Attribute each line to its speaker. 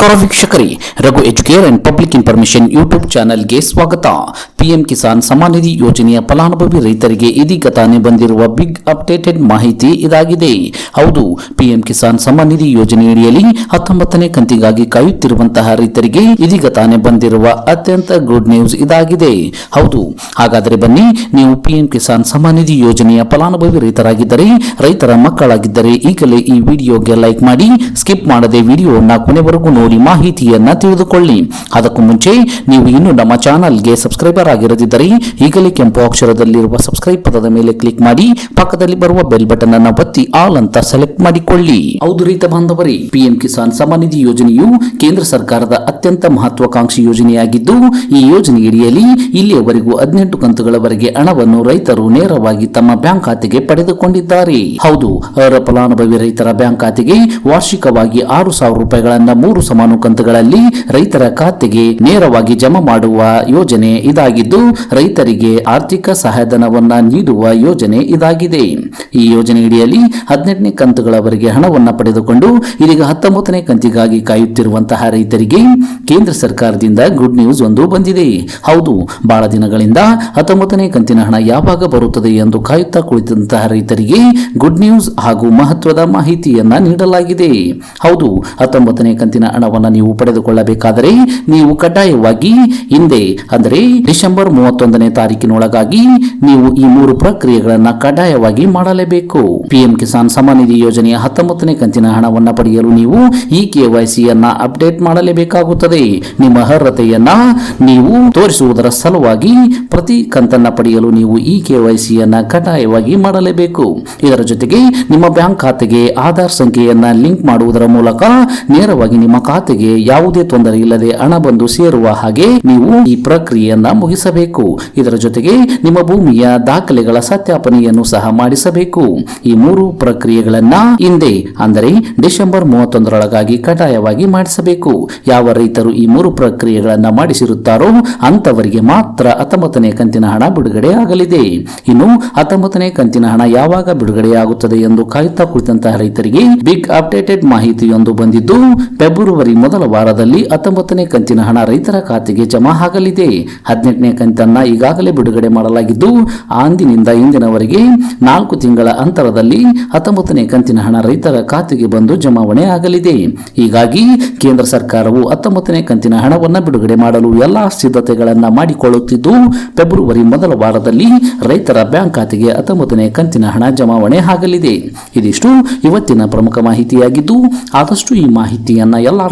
Speaker 1: ನಮಸ್ಕಾರ ವೀಕ್ಷಕರೇ Raghu EduCare and public information YouTube ಚಾನೆಲ್ಗೆ ಸ್ವಾಗತ. ಪಿಎಂ ಕಿಸಾನ್ ಸಮಾನ್ ನಿಧಿ ಯೋಜನೆಯ ಫಲಾನುಭವಿ ರೈತರಿಗೆ ಇದೀಗ ತಾನೇ ಬಂದಿರುವ ಬಿಗ್ ಅಪ್ಡೇಟೆಡ್ ಮಾಹಿತಿ ಇದಾಗಿದೆ. ಹೌದು, ಪಿಎಂ ಕಿಸಾನ್ ಸಮಾನ್ ನಿಧಿ ಯೋಜನೆಯಡಿಯಲ್ಲಿ ಹತ್ತೊಂಬತ್ತನೇ ಕಂತಿಗಾಗಿ ಕಾಯುತ್ತಿರುವಂತಹ ರೈತರಿಗೆ ಇದೀಗ ತಾನೇ ಬಂದಿರುವ ಅತ್ಯಂತ ಗುಡ್ ನ್ಯೂಸ್ ಇದಾಗಿದೆ. ಹೌದು, ಹಾಗಾದರೆ ಬನ್ನಿ, ನೀವು ಪಿಎಂ ಕಿಸಾನ್ ಸಮಾನ್ ನಿಧಿ ಯೋಜನೆಯ ಫಲಾನುಭವಿ ರೈತರಾಗಿದ್ದರೆ, ರೈತರ ಮಕ್ಕಳಾಗಿದ್ದರೆ ಈಗಲೇ ಈ ವಿಡಿಯೋಗೆ ಲೈಕ್ ಮಾಡಿ, ಸ್ಕಿಪ್ ಮಾಡದೆ ವಿಡಿಯೋವನ್ನ ಕೊನೆವರೆಗೂ ನೋಡಿ. ಮಾಹಿತಿಯನ್ನ ತಿಳಿದುಕೊಳ್ಳಿ. ಅದಕ್ಕೂ ಮುಂಚೆ ನೀವು ಇನ್ನು ನಮ್ಮ ಚಾನಲ್ಗೆ ಸಬ್ಸ್ಕ್ರೈಬರ್ ಆಗಿರದಿದ್ದರೆ ಈಗಲೇ ಕೆಂಪು ಅಕ್ಷರದಲ್ಲಿರುವ ಸಬ್ಸ್ಕ್ರೈಬ್ ಪದದ ಮೇಲೆ ಕ್ಲಿಕ್ ಮಾಡಿ, ಪಕ್ಕದಲ್ಲಿ ಬರುವ ಬೆಲ್ ಬಟನ್ ಅನ್ನು ಒತ್ತಿ ಆಲ್ ಅಂತ ಸೆಲೆಕ್ಟ್ ಮಾಡಿಕೊಳ್ಳಿ. ಹೌದು ರೈತ ಬಾಂಧವರೇ, ಪಿಎಂ ಕಿಸಾನ್ ಸಮಾನಿಧಿ ನಿಧಿ ಯೋಜನೆಯು ಕೇಂದ್ರ ಸರ್ಕಾರದ ಅತ್ಯಂತ ಮಹತ್ವಾಕಾಂಕ್ಷಿ ಯೋಜನೆಯಾಗಿದ್ದು, ಈ ಯೋಜನೆಯಡಿಯಲ್ಲಿ ಇಲ್ಲಿಯವರೆಗೂ ಹದಿನೆಂಟು ಕಂತುಗಳವರೆಗೆ ಹಣವನ್ನು ರೈತರು ನೇರವಾಗಿ ತಮ್ಮ ಬ್ಯಾಂಕ್ ಖಾತೆಗೆ ಪಡೆದುಕೊಂಡಿದ್ದಾರೆ. ಹೌದು ಅವರ ಫಲಾನುಭವಿ ರೈತರ ಬ್ಯಾಂಕ್ ಖಾತೆಗೆ ವಾರ್ಷಿಕವಾಗಿ ಆರು ಸಾವಿರ ರೂಪಾಯಿಗಳನ್ನ ಮೂರು ಸಮಾನು ಕಂತುಗಳಲ್ಲಿ ರೈತರ ಖಾತೆಗೆ ನೇರವಾಗಿ ಜಮಾ ಮಾಡುವ ಯೋಜನೆ ಇದಾಗಿದ್ದು, ರೈತರಿಗೆ ಆರ್ಥಿಕ ಸಹಾಯಧನವನ್ನ ನೀಡುವ ಯೋಜನೆ ಇದಾಗಿದೆ. ಈ ಯೋಜನೆಯಡಿಯಲ್ಲಿ ಹದಿನೆಂಟನೇ ಕಂತುಗಳವರೆಗೆ ಹಣವನ್ನು ಪಡೆದುಕೊಂಡು, ಇದೀಗ ಹತ್ತೊಂಬತ್ತನೇ ಕಂತಿಗಾಗಿ ಕಾಯುತ್ತಿರುವಂತಹ ರೈತರಿಗೆ ಕೇಂದ್ರ ಸರ್ಕಾರದಿಂದ ಗುಡ್ ನ್ಯೂಸ್ ಒಂದು ಬಂದಿದೆ. ಹೌದು ಬಹಳ ದಿನಗಳಿಂದ ಹತ್ತೊಂಬತ್ತನೇ ಕಂತಿನ ಹಣ ಯಾವಾಗ ಬರುತ್ತದೆ ಎಂದು ಕಾಯುತ್ತಾ ಕುಳಿತಂತಹ ರೈತರಿಗೆ ಗುಡ್ ನ್ಯೂಸ್ ಹಾಗೂ ಮಹತ್ವದ ಮಾಹಿತಿಯನ್ನ ನೀಡಲಾಗಿದೆ. ಹೌದು, ಹತ್ತೊಂಬತ್ತನೇ ಕಂತಿನ ಹಣವನ್ನು ನೀವು ಪಡೆದುಕೊಳ್ಳಬೇಕಾದರೆ ನೀವು ಕಡ್ಡಾಯವಾಗಿ ಹಿಂದೆ, ಅಂದರೆ ಡಿಸೆಂಬರ್ ಮೂವತ್ತೊಂದನೇ ತಾರೀಕಿನೊಳಗಾಗಿ ನೀವು ಈ ಮೂರು ಪ್ರಕ್ರಿಯೆಗಳನ್ನು ಕಡ್ಡಾಯವಾಗಿ ಮಾಡಲೇಬೇಕು. ಪಿಎಂ ಕಿಸಾನ್ ಸಮಾನಿಧಿ ನಿಧಿ ಯೋಜನೆಯ ಹತ್ತೊಂಬತ್ತನೇ ಕಂತಿನ ಹಣವನ್ನು ಪಡೆಯಲು ನೀವು ಈ ಕೆವೈಸಿಯನ್ನ ಅಪ್ಡೇಟ್ ಮಾಡಲೇಬೇಕಾಗುತ್ತದೆ. ನಿಮ್ಮ ಅರ್ಹತೆಯನ್ನ ನೀವು ತೋರಿಸುವುದರ ಸಲುವಾಗಿ ಪ್ರತಿ ಕಂತನ್ನ ಪಡೆಯಲು ನೀವು ಈ ಕೆವೈಸಿಯನ್ನ ಕಡ್ಡಾಯವಾಗಿ ಮಾಡಲೇಬೇಕು. ಇದರ ಜೊತೆಗೆ ನಿಮ್ಮ ಬ್ಯಾಂಕ್ ಖಾತೆಗೆ ಆಧಾರ್ ಸಂಖ್ಯೆಯನ್ನ ಲಿಂಕ್ ಮಾಡುವುದರ ಮೂಲಕ ನೇರವಾಗಿ ನಿಮ್ಮ ಖಾತೆಗೆ ಯಾವುದೇ ತೊಂದರೆ ಇಲ್ಲದೆ ಹಣ ಬಂದು ಸೇರುವ ಹಾಗೆ ನೀವು ಈ ಪ್ರಕ್ರಿಯೆಯನ್ನ ಮುಗಿಸಬೇಕು. ಇದರ ಜೊತೆಗೆ ನಿಮ್ಮ ಭೂಮಿಯ ದಾಖಲೆಗಳ ಸತ್ಯಾಪನೆಯನ್ನು ಸಹ ಮಾಡಿಸಬೇಕು. ಈ ಮೂರು ಪ್ರಕ್ರಿಯೆಗಳನ್ನ ಹಿಂದೆ, ಅಂದರೆ ಡಿಸೆಂಬರ್ ಮೂವತ್ತೊಂದರೊಳಗಾಗಿ ಕಡ್ಡಾಯವಾಗಿ ಮಾಡಿಸಬೇಕು. ಯಾವ ರೈತರು ಈ ಮೂರು ಪ್ರಕ್ರಿಯೆಗಳನ್ನ ಮಾಡಿಸಿರುತ್ತಾರೋ ಅಂತವರಿಗೆ ಮಾತ್ರ ಹತ್ತೊಂಬತ್ತನೇ ಕಂತಿನ ಹಣ ಬಿಡುಗಡೆ ಆಗಲಿದೆ. ಇನ್ನು ಹತ್ತೊಂಬತ್ತನೇ ಕಂತಿನ ಹಣ ಯಾವಾಗ ಬಿಡುಗಡೆಯಾಗುತ್ತದೆ ಎಂದು ಕಾಯುತ್ತಾ ಕುಳಿತಂತಹ ರೈತರಿಗೆ ಬಿಗ್ ಅಪ್ಡೇಟೆಡ್ ಮಾಹಿತಿಯೊಂದು ಬಂದಿದ್ದು ಫೆಬ್ರವರಿ ಮೊದಲ ವಾರದಲ್ಲಿ ಹತ್ತೊಂಬತ್ತನೇ ಕಂತಿನ ಹಣ ರೈತರ ಖಾತೆಗೆ ಜಮಾ ಆಗಲಿದೆ. ಹದಿನೆಂಟನೇ ಕಂತನ್ನ ಈಗಾಗಲೇ ಬಿಡುಗಡೆ ಮಾಡಲಾಗಿದ್ದು ಅಂದಿನಿಂದ ಇಂದಿನವರೆಗೆ ನಾಲ್ಕು ತಿಂಗಳ ಅಂತರದಲ್ಲಿ ಹತ್ತೊಂಬತ್ತನೇ ಕಂತಿನ ಹಣ ರೈತರ ಖಾತೆಗೆ ಬಂದು ಜಮಾವಣೆ ಆಗಲಿದೆ. ಹೀಗಾಗಿ ಕೇಂದ್ರ ಸರ್ಕಾರವು ಹತ್ತೊಂಬತ್ತನೇ ಕಂತಿನ ಹಣವನ್ನು ಬಿಡುಗಡೆ ಮಾಡಲು ಎಲ್ಲಾ ಸಿದ್ಧತೆಗಳನ್ನು ಮಾಡಿಕೊಳ್ಳುತ್ತಿದ್ದು, ಫೆಬ್ರವರಿ ಮೊದಲ ವಾರದಲ್ಲಿ ರೈತರ ಬ್ಯಾಂಕ್ ಖಾತೆಗೆ ಹತ್ತೊಂಬತ್ತನೇ ಕಂತಿನ ಹಣ ಜಮಾವಣೆ ಆಗಲಿದೆ. ಇದಿಷ್ಟು ಇವತ್ತಿನ ಪ್ರಮುಖ ಮಾಹಿತಿಯಾಗಿದ್ದು, ಆದಷ್ಟು ಈ ಮಾಹಿತಿಯನ್ನ ಎಲ್ಲ